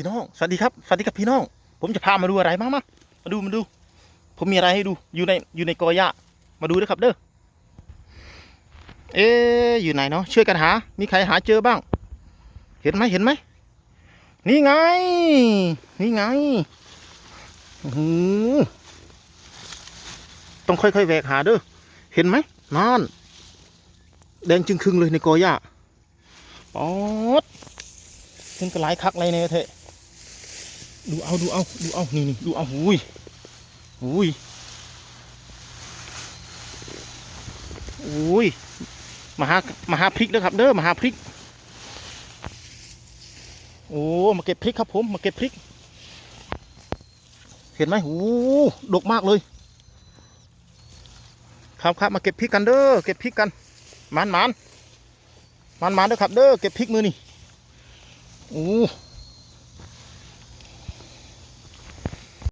พี่น้อง สวัสดีครับ สวัสดีครับพี่น้อง ผมจะพามาดูอะไรมามามาดูมาดู ผมมีอะไรให้ดู อยู่ในอยู่ในกอหญ้ามาดูด้วยครับเด้อ เอ๊อยู่ไหนเนาะ ช่วยกันหา มีใครหาเจอบ้าง เห็นไหมเห็นไหม นี่ไง นี่ไงโอ้โหต้องค่อยๆแหวกหาเด้อ เห็นไหมนั่น แดงจึงครึ่งเลยในกอหญ้าป๊อดขึ้นกระไรคักไรเนี่ยเถอะ ดูเอาดูเอาดูเอานี่นี่ดูเอาหุยหุยอุ้ยมาหามาหาพริกแล้วครับเด้อมาหาพริก โอ้มาเก็บพริกครับผมมาเก็บพริก เห็นไหมโอ้ดกมากเลย ครับครับมาเก็บพริกกันเด้อเก็บพริกกันมันมันมันมันเด้อครับเด้อเก็บพริกมือนี่โอ้